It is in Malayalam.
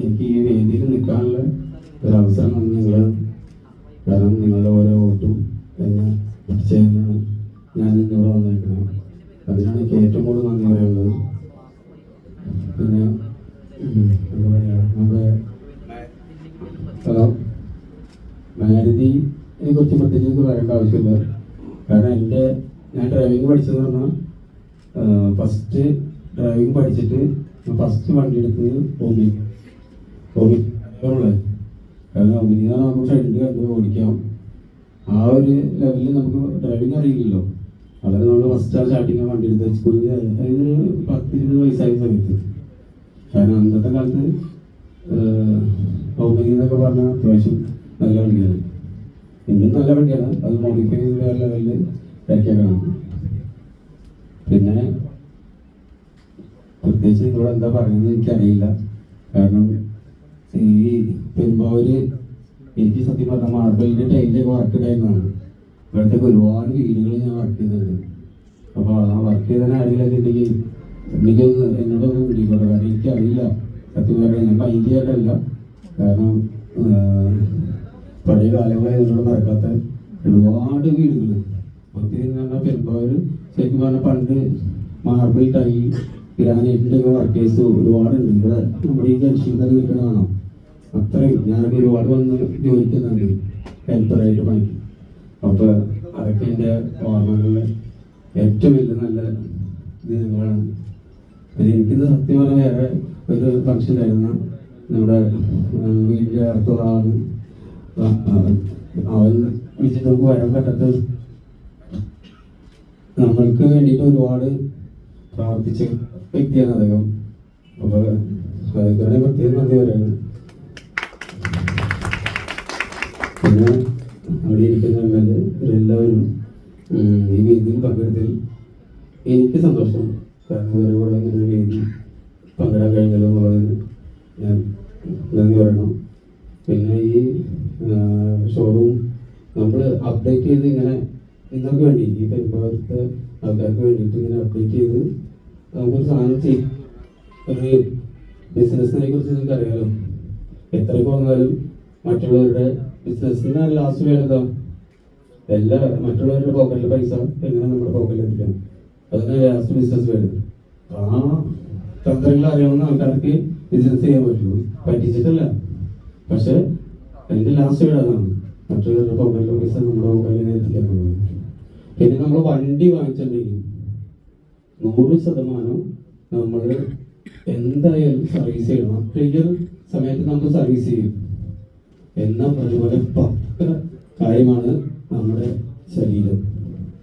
എനിക്ക് ഈ വേദിയിൽ നിൽക്കാനുള്ള ഒരു അവസരം നിങ്ങൾ കാരണം നിങ്ങളുടെ ഓരോ വോട്ടും എന്നെ പിടിച്ചതിനാണ് ഞാൻ ഇന്നിവിടെ വന്നിരിക്കുന്നത്. അതിനാണ് എനിക്ക് ഏറ്റവും കൂടുതൽ നന്ദി പറയുന്നത് പിന്നെ എന്താ പറയുക നമ്മുടെ ഹലോ മാരുതിനെ കുറിച്ച് പ്രത്യേകിച്ച് പറയേണ്ട ആവശ്യമില്ല. കാരണം എന്റെ ഞാൻ ഡ്രൈവിംഗ് പഠിച്ചതെന്ന് പറഞ്ഞാൽ ഫസ്റ്റ് ഡ്രൈവിംഗ് പഠിച്ചിട്ട് ഫസ്റ്റ് വണ്ടി എടുത്തത് ഓമി അറിയാമല്ലേ കാരണം ഓമിനി നമുക്ക് ഫ്രണ്ട് കണ്ട് ഓടിക്കാം. ആ ഒരു ലെവലിൽ നമുക്ക് ഡ്രൈവിംഗ് അറിയില്ലല്ലോ. അതായത് നമ്മൾ ഫസ്റ്റ് ആ സ്റ്റാർട്ടിങ് വണ്ടി എടുത്ത് സ്കൂളിൽ അതായത് പത്ത് ഇരുപത് വയസ്സായ സമയത്ത്. കാരണം അന്നത്തെ കാലത്ത് ഓമനി എന്നൊക്കെ പറഞ്ഞാൽ അത്യാവശ്യം നല്ല വണ്ടിയാണ്. ഇന്നും നല്ല വണ്ടിയാണ്. അത് മോഡിഫൈ ചെയ്ത് വേറെ ലെവലിൽ ഇറക്കിയേക്കണം പിന്നെ പ്രത്യേകിച്ച് ഇതോടെ എന്താ പറയുന്നത് എനിക്കറിയില്ല. കാരണം ഈ പെരുമ്പാവൂര് എനിക്ക് സത്യം പറഞ്ഞാൽ മാർബിളിന്റെ ടൈലിലൊക്കെ വർക്ക് ഉണ്ടായിരുന്നതാണ് ഇവിടത്തേക്ക് ഒരുപാട് വീടുകൾ ഞാൻ വർക്ക് ചെയ്തിട്ടുണ്ട്. അപ്പോൾ ആ വർക്ക് ചെയ്തതിന് ആരെങ്കിലും ഉണ്ടെങ്കിൽ എനിക്കൊന്ന് എന്നോടൊന്ന് വിളിക്കോട്ടെ. കാരണം എനിക്കറിയില്ല. സത്യം പറഞ്ഞാൽ ഞാൻ ഭയങ്കരമായിട്ടല്ല കാരണം പഴയ കാലങ്ങളെ എന്നോട് മറക്കാത്ത ഒരുപാട് വീടുകൾ ഒത്തിരി എന്ന് പറഞ്ഞാൽ പെരുമ്പാവൂർ ശരിക്കും പറഞ്ഞാൽ പണ്ട് മാർബിൾ ടൈൽ ഗ്രാനൈറ്റിന്റെ ഒക്കെ വർക്കേഴ്സ് ഒരുപാടുണ്ട്. ഇവിടെ നമ്മുടെ ഈ ജംഗ്ഷനിൽ നിൽക്കുന്ന കാണാം. അത്രയും. ഞാനൊക്കെ ഒരുപാട് വന്ന് ജോലിക്കുന്നുണ്ട് ഹെൽപ്പറായിട്ട് പണി അപ്പോൾ അതൊക്കെ എന്റെ ഓർമ്മകളിലെ ഏറ്റവും വലിയ നല്ല ദിനങ്ങളാണ്. പിന്നെ എനിക്കിത് സത്യം പറഞ്ഞാൽ വേറെ ഒരു ഫംഗ്ഷൻ ആയിരുന്നു നമ്മുടെ വീട്ടിലെ അടുത്തുള്ള അവൻ വിളിച്ചിട്ട് നമുക്ക് വരാൻ പറ്റാത്ത നമ്മൾക്ക് വേണ്ടിയിട്ട് ഒരുപാട് പ്രാർത്ഥിച്ച വ്യക്തിയാണ് അദ്ദേഹം. അപ്പോൾ അദ്ദേഹത്തിനെ പ്രത്യേകം നന്ദി പറയുന്നു പിന്നെ അവിടെ ഇരിക്കുന്ന എം എല്ലാവരും ഈ വേദിയിൽ പങ്കെടുത്തതിൽ എനിക്ക് സന്തോഷം. കാരണം ഇവരുടെ കൂടെ ഇങ്ങനെ വേദി പങ്കിടാൻ കഴിഞ്ഞല്ലോ എന്നുള്ളതിന് ഞാൻ നന്ദി പറയണം. പിന്നെ ഈ ഷോറൂം നമ്മൾ അപ്ഡേറ്റ് ചെയ്ത് ഇങ്ങനെ നിങ്ങൾക്ക് വേണ്ടി ഈ പെരുമ്പാവൂരത്തെ ആൾക്കാർക്ക് വേണ്ടിയിട്ട് ഇങ്ങനെ അപ്ഡേറ്റ് ചെയ്ത് നമുക്കൊരു സാധനം ചെയ്യും ഒരു ബിസിനസ്സിനെ കുറിച്ച് നിങ്ങൾക്ക് അറിയാലോ എത്രയൊക്കെ വന്നാലും മറ്റുള്ളവരുടെ ബിസിനസ്സിന് ലാസ്റ്റ് വേണ്ടതാ എല്ലാ മറ്റുള്ളവരുടെ പോക്കറ്റിൽ പൈസ എങ്ങനെ നമ്മുടെ പോക്കറ്റിൽ എത്തിക്കാം അതിന് ലാസ്റ്റ് ബിസിനസ് വരുന്നത്. ആ തന്ത്രങ്ങൾ അറിയാവുന്ന ആൾക്കാർക്ക് ബിസിനസ് ചെയ്യാൻ പറ്റുള്ളൂ. പറ്റിച്ചിട്ടല്ല. പക്ഷെ അതിന്റെ ലാസ്റ്റ് വീട് അതാണ്. മറ്റുള്ളവരുടെ പോക്കറ്റിലെ പൈസ നമ്മുടെ പോക്കറ്റിൽ എത്തിക്കാൻ പിന്നെ നമ്മൾ വണ്ടി വാങ്ങിച്ചിട്ടുണ്ടെങ്കിൽ നൂറ് ശതമാനം നമ്മൾ എന്തായാലും സർവീസ് ചെയ്യണം. അത്രയും സമയത്ത് നമ്മൾ സർവീസ് ചെയ്യും. എന്ന പ്രതിഫലം പക്ക കാര്യമാണ്.